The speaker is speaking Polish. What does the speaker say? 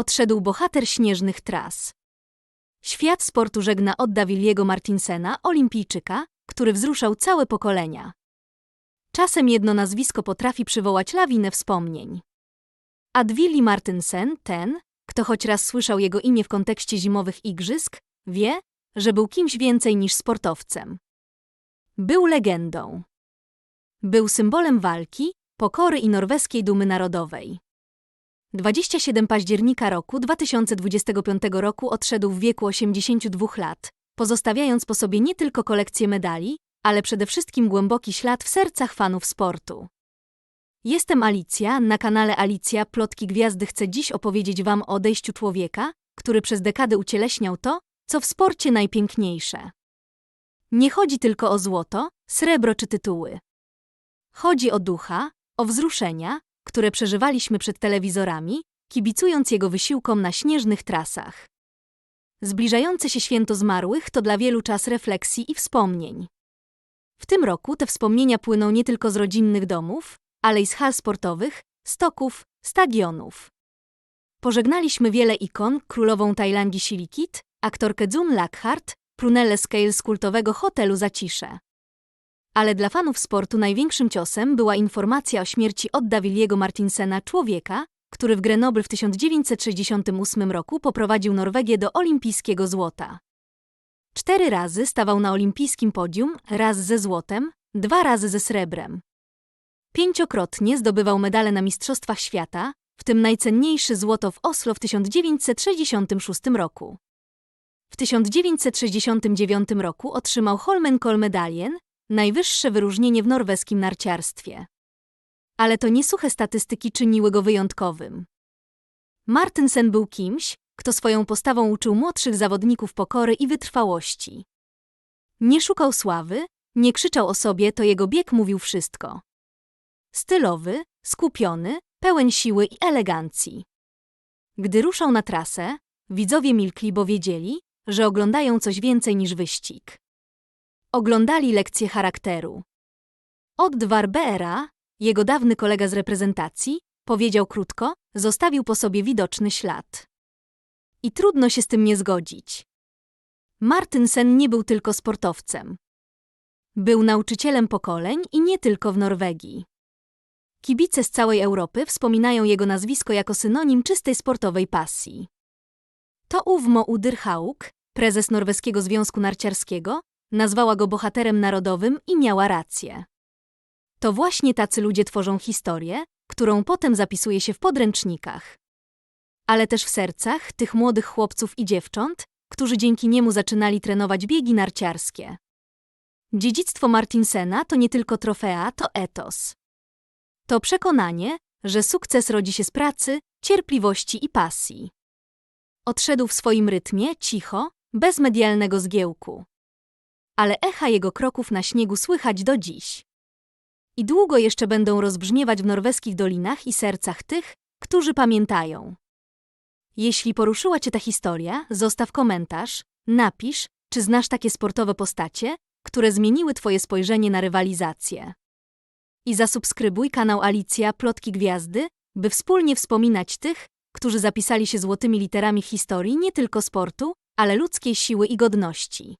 odszedł bohater śnieżnych tras. Świat sportu żegna Odda Williego Martinsena, olimpijczyka, który wzruszał całe pokolenia. Czasem jedno nazwisko potrafi przywołać lawinę wspomnień. Adwili Martinsen, ten, kto choć raz słyszał jego imię w kontekście zimowych igrzysk, wie, że był kimś więcej niż sportowcem. Był legendą. Był symbolem walki, pokory i norweskiej dumy narodowej. 27 października roku 2025 roku odszedł w wieku 82 lat, pozostawiając po sobie nie tylko kolekcję medali, ale przede wszystkim głęboki ślad w sercach fanów sportu. Jestem Alicja, na kanale Alicja Plotki Gwiazdy chcę dziś opowiedzieć Wam o odejściu człowieka, który przez dekady ucieleśniał to, co w sporcie najpiękniejsze. Nie chodzi tylko o złoto, srebro czy tytuły. Chodzi o ducha, o wzruszenia, które przeżywaliśmy przed telewizorami, kibicując jego wysiłkom na śnieżnych trasach. Zbliżające się święto zmarłych to dla wielu czas refleksji i wspomnień. W tym roku te wspomnienia płyną nie tylko z rodzinnych domów, ale i z hal sportowych, stoków, stadionów. Pożegnaliśmy wiele ikon, królową Tajlandii Silikit, aktorkę Jun Lockhart, Prunelle Scale z kultowego hotelu Zacisze. Ale dla fanów sportu największym ciosem była informacja o śmierci Odda Williego Martinsena, człowieka, który w Grenoble w 1968 roku poprowadził Norwegię do olimpijskiego złota. Cztery razy stawał na olimpijskim podium, raz ze złotem, dwa razy ze srebrem. Pięciokrotnie zdobywał medale na Mistrzostwach Świata, w tym najcenniejszy złoto w Oslo w 1966 roku. W 1969 roku otrzymał Holmenkollmedaljen, najwyższe wyróżnienie w norweskim narciarstwie. Ale to nie suche statystyki czyniły go wyjątkowym. Martensen był kimś, kto swoją postawą uczył młodszych zawodników pokory i wytrwałości. Nie szukał sławy, nie krzyczał o sobie, to jego bieg mówił wszystko. Stylowy, skupiony, pełen siły i elegancji. Gdy ruszał na trasę, widzowie milkli, bo wiedzieli, że oglądają coś więcej niż wyścig. Oglądali lekcje charakteru. Od Warbera, jego dawny kolega z reprezentacji, powiedział krótko, zostawił po sobie widoczny ślad. I trudno się z tym nie zgodzić. Martynsen nie był tylko sportowcem. Był nauczycielem pokoleń i nie tylko w Norwegii. Kibice z całej Europy wspominają jego nazwisko jako synonim czystej sportowej pasji. To Uwmo Udyrhauk, prezes Norweskiego Związku Narciarskiego, nazwała go bohaterem narodowym i miała rację. To właśnie tacy ludzie tworzą historię, którą potem zapisuje się w podręcznikach. Ale też w sercach tych młodych chłopców i dziewcząt, którzy dzięki niemu zaczynali trenować biegi narciarskie. Dziedzictwo Martinsena to nie tylko trofea, to etos. To przekonanie, że sukces rodzi się z pracy, cierpliwości i pasji. Odszedł w swoim rytmie, cicho, bez medialnego zgiełku. Ale echa jego kroków na śniegu słychać do dziś. I długo jeszcze będą rozbrzmiewać w norweskich dolinach i sercach tych, którzy pamiętają. Jeśli poruszyła Cię ta historia, zostaw komentarz, napisz, czy znasz takie sportowe postacie, które zmieniły Twoje spojrzenie na rywalizację. I zasubskrybuj kanał Alicja Plotki Gwiazdy, by wspólnie wspominać tych, którzy zapisali się złotymi literami historii nie tylko sportu, ale ludzkiej siły i godności.